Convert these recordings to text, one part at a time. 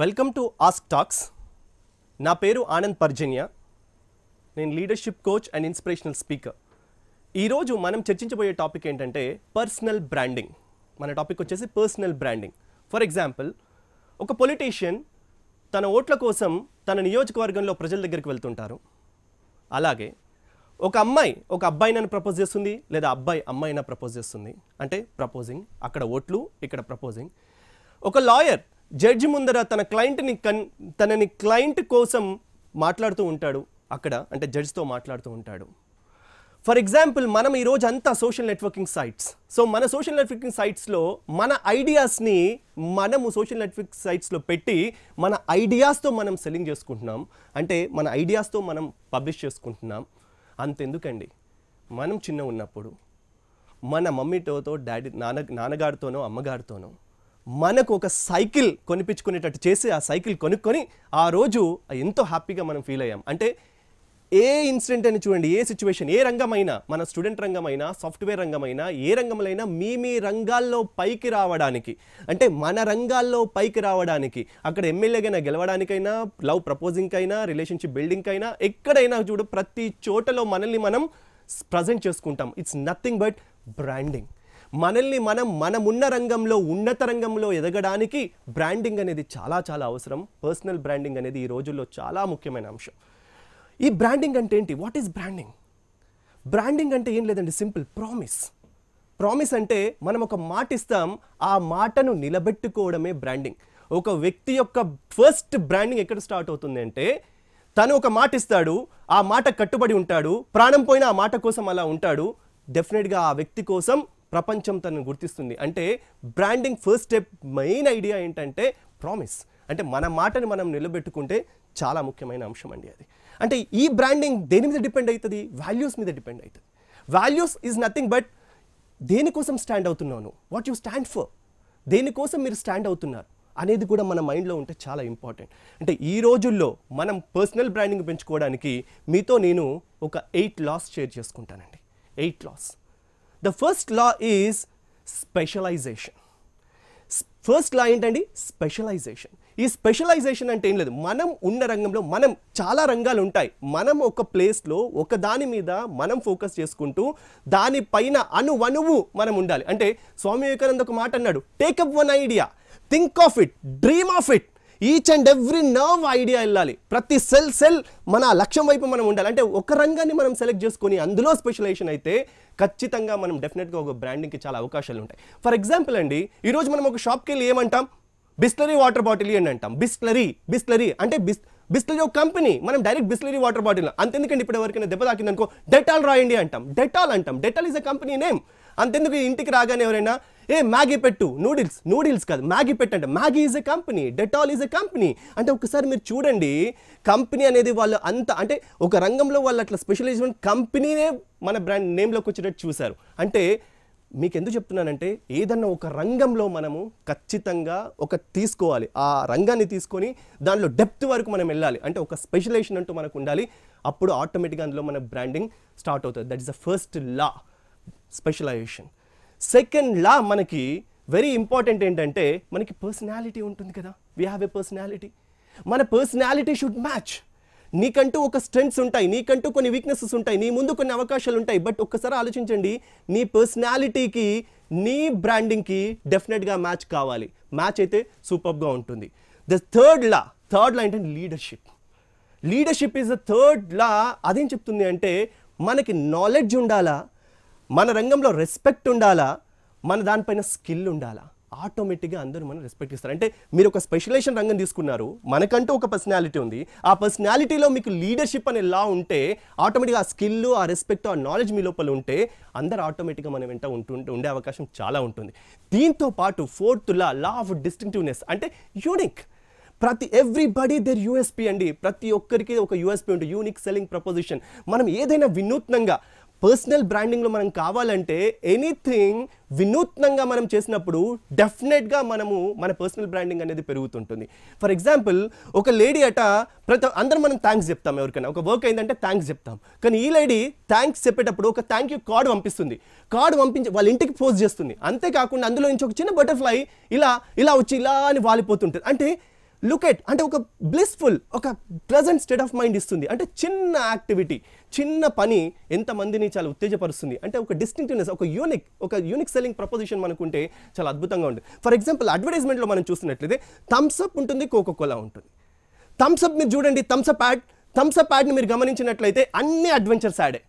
Welcome to ask talks. నా పేరు ఆనంద్ పర్జన్య. నేను leadership coach and inspirational speaker. ఈరోజు మనం చర్చించబోయే టాపిక్ ఏంటంటే పర్సనల్ బ్రాండింగ్. మన టాపిక్ వచ్చేసి పర్సనల్ బ్రాండింగ్. ఫర్ ఎగ్జాంపుల్ ఒక పొలిటీషియన్ తన ఓట్ల కోసం తన నియోజకవర్గంలో ప్రజల దగ్గరికి వెళ్తుంటారు. అలాగే ఒక అమ్మాయి ఒక అబ్బాయినైనా ప్రపోజ్ చేస్తుంది లేదా అబ్బాయి అమ్మాయినా ప్రపోజ్ చేస్తుంది. అంటే ప్రపోజింగ్ అక్కడ ఓట్లు ఇక్కడ ప్రపోజింగ్ ఒక లాయర్ జడ్జి ముందర తన క్లయింట్ని కన్ తనని క్లయింట్ కోసం మాట్లాడుతూ ఉంటాడు. అక్కడ అంటే జడ్జితో మాట్లాడుతూ ఉంటాడు. ఫర్ ఎగ్జాంపుల్ మనం ఈరోజు అంతా సోషల్ నెట్వర్కింగ్ సైట్స్. సో మన సోషల్ నెట్వర్కింగ్ సైట్స్లో మన ఐడియాస్ని మనము సోషల్ నెట్వర్క్ సైట్స్లో పెట్టి మన ఐడియాస్తో మనం సెల్లింగ్ చేసుకుంటున్నాం. అంటే మన ఐడియాస్తో మనం పబ్లిష్ చేసుకుంటున్నాం. అంతెందుకండి. మనం చిన్న ఉన్నప్పుడు మన మమ్మీతోతో డాడీ నాన్న నాన్నగారితోనో అమ్మగారితోనో మనకు ఒక సైకిల్ కొనిపించుకునేటట్టు చేసి ఆ సైకిల్ కొనుక్కొని ఆ రోజు ఎంతో హ్యాపీగా మనం ఫీల్ అయ్యాం. అంటే ఏ ఇన్సిడెంట్ అని చూడండి ఏ సిచ్యువేషన్ ఏ రంగమైనా మన స్టూడెంట్ రంగమైనా సాఫ్ట్వేర్ రంగమైనా ఏ రంగంలో మీ మీ రంగాల్లో పైకి రావడానికి అంటే మన రంగాల్లో పైకి రావడానికి అక్కడ ఎమ్మెల్యేగా గెలవడానికైనా లవ్ ప్రపోజింగ్కైనా రిలేషన్షిప్ బిల్డింగ్కైనా ఎక్కడైనా చూడు ప్రతి చోటలో మనల్ని మనం ప్రజెంట్ చేసుకుంటాం. ఇట్స్ నథింగ్ బట్ బ్రాండింగ్ మనల్ని మనం మనమున్న రంగంలో ఉన్నత రంగంలో ఎదగడానికి బ్రాండింగ్ అనేది చాలా చాలా అవసరం. పర్సనల్ బ్రాండింగ్ అనేది ఈ రోజుల్లో చాలా ముఖ్యమైన అంశం. ఈ బ్రాండింగ్ అంటే ఏంటి? వాట్ ఈస్ బ్రాండింగ్ బ్రాండింగ్ అంటే ఏం లేదండి సింపుల్ ప్రామిస్. ప్రామిస్ అంటే మనం ఒక మాట ఇస్తాం ఆ మాటను నిలబెట్టుకోవడమే బ్రాండింగ్. ఒక వ్యక్తి యొక్క ఫస్ట్ బ్రాండింగ్ ఎక్కడ స్టార్ట్ అవుతుంది అంటే తను ఒక మాట ఇస్తాడు ఆ మాట కట్టుబడి ఉంటాడు ప్రాణం పోయిన ఆ మాట కోసం అలా ఉంటాడు. డెఫినెట్గా ఆ వ్యక్తి కోసం ప్రపంచం తనను గుర్తిస్తుంది. అంటే branding first step main idea ఏంటంటే ప్రామిస్ అంటే మన మాటని మనం నిలబెట్టుకుంటే చాలా ముఖ్యమైన అంశం అండి అది. అంటే ఈ బ్రాండింగ్ దేని మీద డిపెండ్ అవుతుంది వాల్యూస్ మీద డిపెండ్ అవుతుంది వాల్యూస్ ఈజ్ నథింగ్ బట్ దేనికోసం స్టాండ్ అవుతున్నాను? వాట్ యు స్టాండ్ ఫర్ దేనికోసం మీరు స్టాండ్ అవుతున్నారు? అనేది కూడా మన మైండ్లో ఉంటే చాలా ఇంపార్టెంట్ అంటే ఈ రోజుల్లో మనం పర్సనల్ బ్రాండింగ్ పెంచుకోవడానికి మీతో నేను ఒక ఎయిట్ లాస్ షేర్ చేసుకుంటానండి. Eight laws the first law is specialisation first law ఏంటండి? స్పెషలైజేషన్ ఈ స్పెషలైజేషన్ అంటే ఏం లేదు. మనం ఉన్న రంగంలో మనం చాలా రంగాలు ఉంటాయి. మనం ఒక ప్లేస్లో ఒక దాని మీద మనం ఫోకస్ చేసుకుంటూ దానిపైన అణువణువు మనం ఉండాలి. అంటే స్వామి వివేకానంద ఒక మాట అన్నాడు. Take up one idea think of it dream of it each and every nerve idea వెళ్ళాలి. ప్రతి సెల్ సెల్ మన లక్ష్యం వైపు మనం ఉండాలి. అంటే ఒక రంగాన్ని మనం సెలెక్ట్ చేసుకొని అందులో స్పెషలైజేషన్ అయితే ఖచ్చితంగా మనం డెఫినెట్గా ఒక బ్రాండింగ్కి చాలా అవకాశాలు ఉంటాయి. ఫర్ ఎగ్జాంపుల్ అండి ఈరోజు మనం ఒక షాప్కి వెళ్ళి ఏమంటాం? బిస్లరీ వాటర్ బాటిల్ అని అంటాం. బిస్లరీ బిస్లరీ అంటే బిస్ బిస్లరీ ఒక కంపెనీ మనం డైరెక్ట్ బిస్లరీ వాటర్ బాటిల్ అంతెందుకండి ఇప్పుడు ఎవరికైనా దెబ్బ తాకింది అనుకో డెటాల్ రాయండి అంటాం. డెటాల్ అంటాం. Dettol is a company name అంతెందుకు ఇంటికి రాగానే ఎవరైనా ఏ మ్యాగీ పెట్టు. నూడిల్స్. నూడిల్స్ కాదు. మ్యాగీ పెట్టండి. Maggi is a company Dettol is a company అంటే ఒకసారి మీరు చూడండి. కంపెనీ అనేది వాళ్ళు అంత అంటే ఒక రంగంలో వాళ్ళు అట్లా స్పెషలైజేషన్ కంపెనీనే మన బ్రాండ్ నేమ్లోకి వచ్చేటట్టు చూశారు. అంటే మీకు ఎందుకు చెప్తున్నానంటే ఏదన్నా ఒక రంగంలో మనము ఖచ్చితంగా ఒక తీసుకోవాలి. ఆ రంగాన్ని తీసుకొని దానిలో డెప్త్ వరకు మనం వెళ్ళాలి. అంటే ఒక స్పెషలైజేషన్ అంటూ మనకు ఉండాలి. అప్పుడు ఆటోమేటిక్గా అందులో మన బ్రాండింగ్ స్టార్ట్ అవుతుంది. That is the first law specialisation second law మనకి వెరీ ఇంపార్టెంట్ ఏంటంటే మనకి పర్సనాలిటీ ఉంటుంది కదా. వీ హ్యావ్ ఎ పర్సనాలిటీ మన పర్సనాలిటీ షుడ్ మ్యాచ్ నీకంటూ ఒక స్ట్రెంగ్స్ ఉంటాయి నీకంటూ కొన్ని వీక్నెసెస్ ఉంటాయి నీ ముందు కొన్ని అవకాశాలు ఉంటాయి బట్ ఒక్కసారి ఆలోచించండి నీ పర్సనాలిటీకి నీ బ్రాండింగ్కి డెఫినెట్గా మ్యాచ్ కావాలి. మ్యాచ్ అయితే సూపర్గా ఉంటుంది. The third law third law ఏంటంటే leadership leadership is the third law అదేం చెప్తుంది అంటే మనకి నాలెడ్జ్ ఉండాలా? మన రంగంలో రెస్పెక్ట్ ఉండాలా? మన దానిపైన స్కిల్ ఉండాలా? ఆటోమేటిక్గా అందరూ మనం రెస్పెక్ట్ ఇస్తారు అంటే మీరు ఒక స్పెషలైజేషన్ రంగం తీసుకున్నారు మనకంటూ ఒక పర్సనాలిటీ ఉంది. ఆ పర్సనాలిటీలో మీకు లీడర్షిప్ అనే లా ఉంటే ఆటోమేటిక్గా ఆ స్కిల్ ఆ రెస్పెక్ట్ ఆ నాలెడ్జ్ మీ లోపల ఉంటే అందరు ఆటోమేటిక్గా మనం వెంట ఉంటుంటే ఉండే అవకాశం చాలా ఉంటుంది. దీంతో పాటు fourth law law of distinctiveness అంటే యూనిక్ ప్రతి ఎవ్రీబడి దేర్ యూఎస్పీ అండి. ప్రతి ఒక్కరికి ఒక యూఎస్పీ ఉంటుంది యూనిక్ సెల్లింగ్ ప్రపోజిషన్ మనం ఏదైనా వినూత్నంగా పర్సనల్ బ్రాండింగ్లో మనం కావాలంటే ఎనీథింగ్ వినూత్నంగా మనం చేసినప్పుడు డెఫినెట్గా మనము మన పర్సనల్ బ్రాండింగ్ అనేది పెరుగుతుంటుంది. ఫర్ ఎగ్జాంపుల్ ఒక లేడీ అట ప్రతి అందరం మనం థ్యాంక్స్ చెప్తాం ఎవరికైనా. ఒక వర్క్ అయిందంటే థ్యాంక్స్ చెప్తాం. కానీ ఈ లేడీ థ్యాంక్స్ చెప్పేటప్పుడు ఒక థ్యాంక్ యూ కార్డు పంపిస్తుంది. కార్డు పంపించి వాళ్ళ ఇంటికి పోస్ట్ చేస్తుంది. అంతేకాకుండా అందులో నుంచి ఒక చిన్న బటర్ఫ్లై ఇలా ఇలా వచ్చి ఇలా అని వాలిపోతుంటుంది. అంటే లుక్ ఎట్ అంటే ఒక బ్లిస్ఫుల్ ఒక ప్రజెంట్ స్టేట్ ఆఫ్ మైండ్ ఇస్తుంది. అంటే చిన్న యాక్టివిటీ చిన్న పని ఎంతమందిని చాలా ఉత్తేజపరుస్తుంది. అంటే ఒక డిస్టింక్టివ్నెస్ ఒక యూనిక్ ఒక యూనిక్ సెల్లింగ్ ప్రపోజిషన్ మనకుంటే చాలా అద్భుతంగా ఉంటుంది. ఫర్ ఎగ్జాంపుల్ అడ్వర్టైజ్మెంట్లో మనం చూసినట్లయితే థమ్స్అప్ ఉంటుంది కోకో కోలా ఉంటుంది థమ్స్అప్ మీరు చూడండి థమ్స్అప్ యాడ్ థమ్స్అప్ యాడ్ని మీరు గమనించినట్లయితే అన్ని అడ్వెంచర్స్ యాడే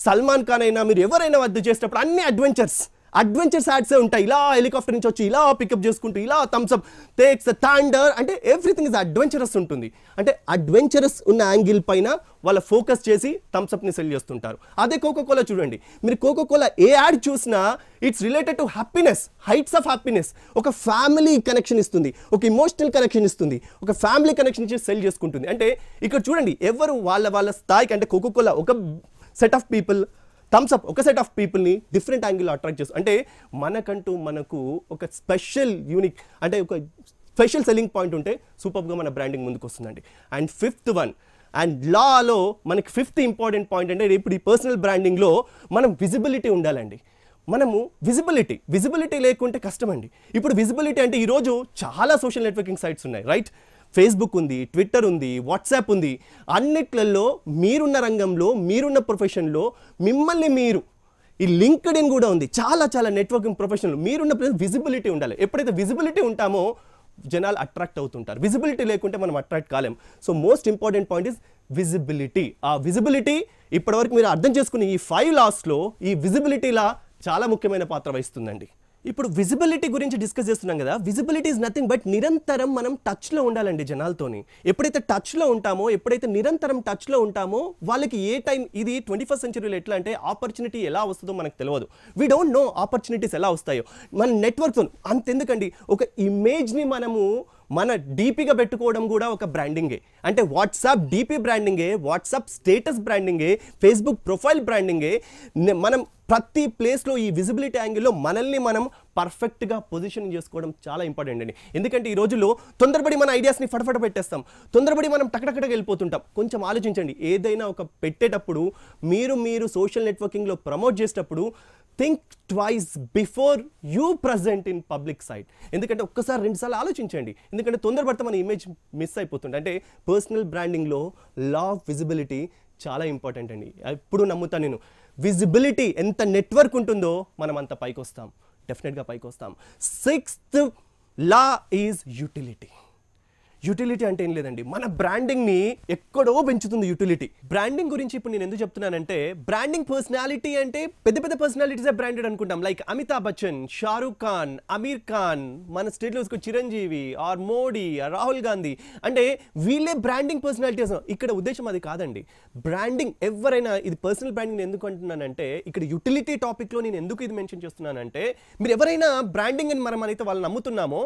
సల్మాన్ ఖాన్ అయినా మీరు ఎవరైనా వద్ద చేసేటప్పుడు అన్ని అడ్వెంచర్స్ అడ్వెంచర్స్ యాడ్సే ఉంటాయి. ఇలా హెలికాప్టర్ నుంచి వచ్చి ఇలా పికప్ చేసుకుంటూ ఇలా థమ్స్అప్ టేక్స్ థాండర్ అంటే ఎవ్రీథింగ్ ఇస్ అడ్వెంచరస్ ఉంటుంది. అంటే అడ్వెంచరస్ ఉన్న యాంగిల్ పైన వాళ్ళ ఫోకస్ చేసి థమ్స్అప్ని సెల్ చేస్తుంటారు. అదే కోకో కోలా చూడండి. మీరు కోకో కోలా ఏ యాడ్ చూసినా it's related to happiness heights of happiness ఒక ఫ్యామిలీ కనెక్షన్ ఇస్తుంది. ఒక ఇమోషనల్ కనెక్షన్ ఇస్తుంది. ఒక ఫ్యామిలీ కనెక్షన్ ఇచ్చి సెల్ చేసుకుంటుంది. అంటే ఇక్కడ చూడండి ఎవరు వాళ్ళ వాళ్ళ స్థాయికి అంటే కోకో కోలా ఒక set of people Thums Up ఒక సెట్ ఆఫ్ పీపుల్ని డిఫరెంట్ యాంగిల్ అట్రాక్ట్ చేస్తుంది అంటే మనకంటూ మనకు ఒక స్పెషల్ యూనిక్ అంటే ఒక స్పెషల్ సెల్లింగ్ పాయింట్ ఉంటే సూపర్గా మన బ్రాండింగ్ ముందుకు వస్తుందండి అండ్ ఫిఫ్త్ వన్ అండ్ లాలో మనకి ఫిఫ్త్ ఇంపార్టెంట్ పాయింట్ అంటే ఇప్పుడు ఈ పర్సనల్ బ్రాండింగ్లో మనం విజిబిలిటీ ఉండాలండి. మనము విజిబిలిటీ విజిబిలిటీ లేకుంటే కష్టమండి. ఇప్పుడు విజిబిలిటీ అంటే ఈరోజు చాలా సోషల్ నెట్వర్కింగ్ సైట్స్ ఉన్నాయి రైట్ ఫేస్బుక్ ఉంది ట్విట్టర్ ఉంది వాట్సాప్ ఉంది. అన్నిట్లలో మీరున్న రంగంలో మీరున్న ప్రొఫెషన్లో మిమ్మల్ని మీరు ఈ లింక్డ్ ఇన్ కూడా ఉంది. చాలా చాలా నెట్వర్కింగ్ ప్రొఫెషనల్ మీరున్న విజిబిలిటీ ఉండాలి. ఎప్పుడైతే విజిబిలిటీ ఉంటామో జనాలు అట్రాక్ట్ అవుతుంటారు. విజిబిలిటీ లేకుంటే మనం attract కాలేం. So most important point is visibility ఆ విజిబిలిటీ ఇప్పటివరకు మీరు అర్థం చేసుకుని ఈ ఫైవ్ లాస్లో ఈ విజిబిలిటీలా చాలా ముఖ్యమైన పాత్ర వహిస్తుందండి. ఇప్పుడు విజిబిలిటీ గురించి డిస్కస్ చేస్తున్నాం కదా. విజిబిలిటీ ఇస్ నథింగ్ బట్ నిరంతరం మనం టచ్లో ఉండాలండి జనాలతోని. ఎప్పుడైతే టచ్లో ఉంటామో ఎప్పుడైతే నిరంతరం టచ్లో ఉంటామో వాళ్ళకి ఏ టైం ఇది ట్వంటీ ఫస్ట్ సెంచరీలో ఎట్లా అంటే ఆపర్చునిటీ ఎలా వస్తుందో మనకు తెలియదు. వీ డోంట్ నో ఆపర్చునిటీస్ ఎలా వస్తాయో. మన నెట్వర్క్తో అంతెందుకండి. ఒక ఇమేజ్ని మనము మన డీపీగా పెట్టుకోవడం కూడా ఒక బ్రాండింగే అంటే వాట్సాప్ డీపీ బ్రాండింగే వాట్సాప్ స్టేటస్ బ్రాండింగే ఫేస్బుక్ ప్రొఫైల్ బ్రాండింగే మనం ప్రతి ప్లేస్లో ఈ విజిబిలిటీ యాంగిల్లో మనల్ని మనం పర్ఫెక్ట్గా పొజిషన్ చేసుకోవడం చాలా ఇంపార్టెంట్ అండి. ఎందుకంటే ఈ రోజుల్లో తొందరపడి మన ఐడియాస్ని ఫటఫట పెట్టేస్తాం. తొందరపడి మనం టకటకటగా వెళ్ళిపోతుంటాం. కొంచెం ఆలోచించండి. ఏదైనా ఒక పెట్టేటప్పుడు మీరు మీరు సోషల్ నెట్వర్కింగ్లో ప్రమోట్ చేసేటప్పుడు think twice before you present in public site. ఎందుకంటే ఒక్కసారి రెండుసార్లు ఆలోచించండి. ఎందుకంటే తొందరపడితే మన ఇమేజ్ మిస్ అయిపోతుంది అంటే పర్సనల్ బ్రాండింగ్లో లా ఆఫ్ విజిబిలిటీ చాలా ఇంపార్టెంట్ అండి. ఎప్పుడు నమ్ముతాను నేను. విజిబిలిటీ ఎంత నెట్వర్క్ ఉంటుందో మనం అంత పైకి వస్తాం డెఫినెట్గా పైకి వస్తాం sixth law is utility utility అంటే ఏం లేదండి. మన బ్రాండింగ్ని ఎక్కడో పెంచుతుంది యూటిలిటీ. బ్రాండింగ్ గురించి ఇప్పుడు నేను ఎందుకు చెప్తున్నానంటే బ్రాండింగ్ పర్సనాలిటీ అంటే పెద్ద పెద్ద పర్సనాలిటీసే బ్రాండెడ్ అనుకుంటాం. లైక్ అమితాబ్ బచ్చన్ షారూఖ్ ఖాన్ అమీర్ ఖాన్ మన స్టేట్లో చిరంజీవి ఆర్ మోడీ ఆర్ రాహుల్ గాంధీ. అంటే వీళ్ళే బ్రాండింగ్ పర్సనాలిటీస్ ఇక్కడ ఉద్దేశం అది కాదండి. బ్రాండింగ్ ఎవరైనా ఇది పర్సనల్ బ్రాండింగ్ ఎందుకు అంటున్నానంటే ఇక్కడ యూటిలిటీ టాపిక్లో నేను ఎందుకు ఇది మెన్షన్ చేస్తున్నానంటే మీరు ఎవరైనా బ్రాండింగ్ అని మనం అయితే వాళ్ళు నమ్ముతున్నామో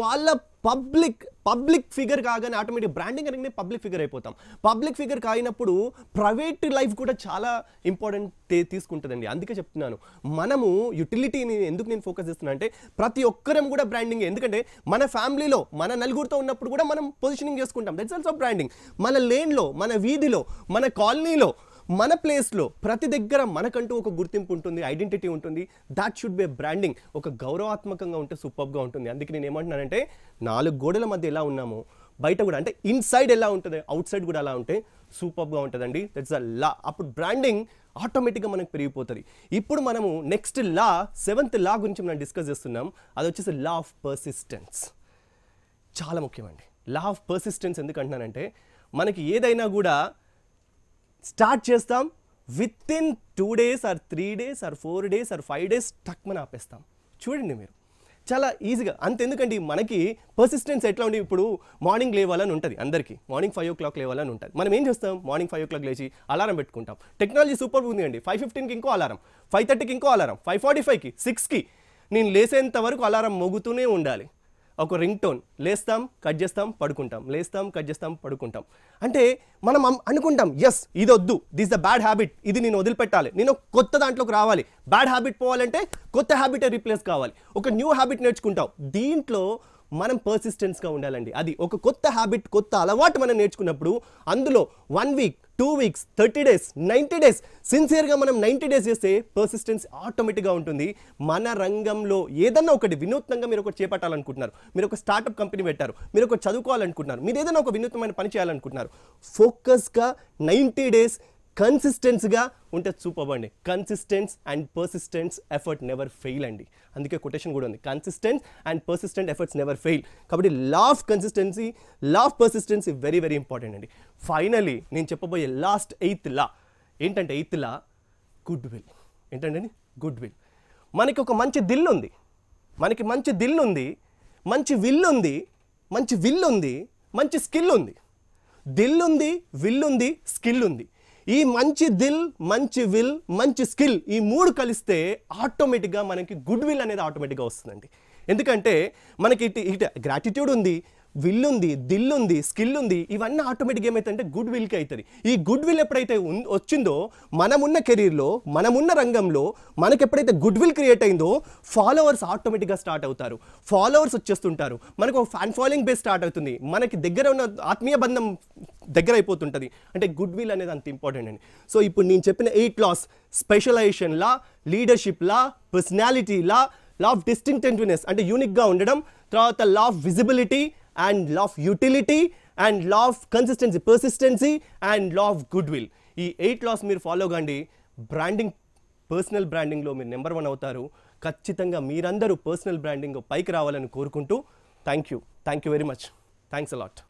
వాళ్ళ పబ్లిక్ పబ్లిక్ ఫిగర్ కాగానే ఆటోమేటిక్ బ్రాండింగ్ అనేది పబ్లిక్ ఫిగర్ అయిపోతాం. పబ్లిక్ ఫిగర్ కాయినప్పుడు ప్రైవేట్ లైఫ్ కూడా చాలా ఇంపార్టెంట్ తీసుకుంటుందండి. అందుకే చెప్తున్నాను. మనము యూటిలిటీని ఎందుకు నేను ఫోకస్ చేస్తున్నా అంటే ప్రతి ఒక్కరం కూడా బ్రాండింగ్. ఎందుకంటే మన ఫ్యామిలీలో మన నలుగురితో ఉన్నప్పుడు కూడా మనం పొజిషనింగ్ చేసుకుంటాం. దట్స్ ఆల్సో బ్రాండింగ్ మన లేన్లో మన వీధిలో మన కాలనీలో మన ప్లేస్లో ప్రతి దగ్గర మనకంటూ ఒక గుర్తింపు ఉంటుంది ఐడెంటిటీ ఉంటుంది. దాట్ షుడ్ బి బ్రాండింగ్ ఒక గౌరవాత్మకంగా ఉంటే సూపర్గా ఉంటుంది. అందుకే నేను ఏమంటున్నానంటే నాలుగు గోడల మధ్య ఎలా ఉన్నామో బయట కూడా అంటే ఇన్సైడ్ ఎలా ఉంటుంది అవుట్ సైడ్ కూడా అలా ఉంటే సూపర్గా ఉంటుందండి. దట్స్ అ లా అప్పుడు బ్రాండింగ్ ఆటోమేటిక్గా మనకు పెరిగిపోతుంది. ఇప్పుడు మనము నెక్స్ట్ లా సెవెంత్ లా గురించి మనం డిస్కస్ చేస్తున్నాం. అది వచ్చేసి లా ఆఫ్ పర్సిస్టెన్స్ చాలా ముఖ్యమండి. లా ఆఫ్ పర్సిస్టెన్స్ ఎందుకంటున్నానంటే మనకి ఏదైనా కూడా స్టార్ట్ చేస్తాం. Within two days or three days or four days or five days టక్మని ఆపేస్తాం. చూడండి మీరు. చాలా ఈజీగా. అంతెందుకండి మనకి పర్సిస్టెన్స్ ఎట్లా ఉండి ఇప్పుడు మార్నింగ్ లేవాలని ఉంటుంది అందరికీ. మార్నింగ్ ఫైవ్ ఓ క్లాక్ లేవాలని ఉంటుంది. మనం ఏం చేస్తాం? మార్నింగ్ ఫైవ్ ఓ క్లాక్ లేచి అలారం పెట్టుకుంటాం. టెక్నాలజీ సూపర్ ఉంది అండి. ఫైవ్ ఫిఫ్టీన్కి ఇంకో అలారం. ఫైవ్ థర్టీకి ఇంకో అలారం. ఫైవ్ ఫార్టీ ఫైవ్కి సిక్స్కి నేను లేసేంత వరకు అలారం మోగుతూనే ఉండాలి. ఒక రింగ్ టోన్ లేస్తాం కట్ చేస్తాం పడుకుంటాం. లేస్తాం కట్ చేస్తాం పడుకుంటాం. అంటే మనం అనుకుంటాం ఎస్ ఇది వద్దు దిస్ ద బ్యాడ్ హ్యాబిట్ ఇది నేను వదిలిపెట్టాలి. నేను కొత్త దాంట్లోకి రావాలి. బ్యాడ్ హ్యాబిట్ పోవాలంటే కొత్త హ్యాబిటే రీప్లేస్ కావాలి. ఒక న్యూ హ్యాబిట్ నేర్చుకుంటాం. దీంట్లో మనం పర్సిస్టెన్స్గా ఉండాలండి. అది ఒక కొత్త హ్యాబిట్ కొత్త అలవాటు మనం నేర్చుకున్నప్పుడు అందులో one week two weeks thirty days ninety days. సిన్సియర్గా మనం నైంటీ డేస్ చేస్తే పర్సిస్టెన్స్ ఆటోమేటిక్గా ఉంటుంది. మన రంగంలో ఏదన్నా ఒకటి వినూత్నంగా మీరు ఒకటి చేపట్టాలనుకుంటున్నారు. మీరు ఒక స్టార్టప్ కంపెనీ పెట్టారు. మీరు ఒక చదువుకోవాలనుకుంటున్నారు. మీరు ఏదైనా ఒక వినూత్నమైన పని చేయాలనుకుంటున్నారు. ఫోకస్గా నైంటీ డేస్ కన్సిస్టెన్స్గా ఉంటే సూపర్ అండి consistence and persistence effort never fail అండి. అందుకే కొటేషన్ కూడా ఉంది. Consistence and persistent efforts never fail కాబట్టి law of consistency law of persistency very very important అండి. ఫైనలీ నేను చెప్పబోయే లాస్ట్ ఎయిత్ లా ఏంటంటే ఎయిత్ లా గుడ్ విల్ ఏంటంటే గుడ్ విల్ మనకి ఒక మంచి దిల్ ఉంది. మనకి మంచి దిల్ ఉంది. మంచి విల్ ఉంది. మంచి విల్ ఉంది. మంచి స్కిల్ ఉంది. దిల్ ఉంది విల్ ఉంది స్కిల్ ఉంది. ఈ మంచి దిల్ మంచి విల్ మంచి స్కిల్ ఈ మూడు కలిస్తే ఆటోమేటిక్గా మనకి గుడ్ విల్ అనేది ఆటోమేటిక్గా వస్తుందండి. ఎందుకంటే మనకి ఇటు ఇటు గ్రాటిట్యూడ్ ఉంది విల్ ఉంది దిల్ ఉంది స్కిల్ ఉంది ఇవన్నీ ఆటోమేటిక్గా ఏమవుతుందంటే గుడ్ విల్కి అవుతుంది ఈ గుడ్ విల్ ఎప్పుడైతే వచ్చిందో మనమున్న కెరీర్లో మనమున్న రంగంలో మనకి ఎప్పుడైతే గుడ్ విల్ క్రియేట్ అయిందో ఫాలోవర్స్ ఆటోమేటిక్గా స్టార్ట్ అవుతారు. ఫాలోవర్స్ వచ్చేస్తుంటారు. మనకు ఒక ఫ్యాన్ ఫాలోయింగ్ బేస్ స్టార్ట్ అవుతుంది. మనకి దగ్గర ఉన్న ఆత్మీయ బంధం దగ్గర అయిపోతుంటుంది. అంటే గుడ్ విల్ అనేది అంత ఇంపార్టెంట్ అండి. సో ఇప్పుడు నేను చెప్పిన eight laws specialisation law leadership law personality law law law of distinctiveness అంటే యూనిక్గా ఉండడం తర్వాత law of visibility and law of utility and law of consistency persistency and law of goodwill ఈ ఎయిట్ లాస్ మీరు follow కండి. Branding personal బ్రాండింగ్లో మీరు number one అవుతారు. ఖచ్చితంగా మీరందరూ పర్సనల్ బ్రాండింగ్ పైకి రావాలని కోరుకుంటూ thank you thank you very much thanks a lot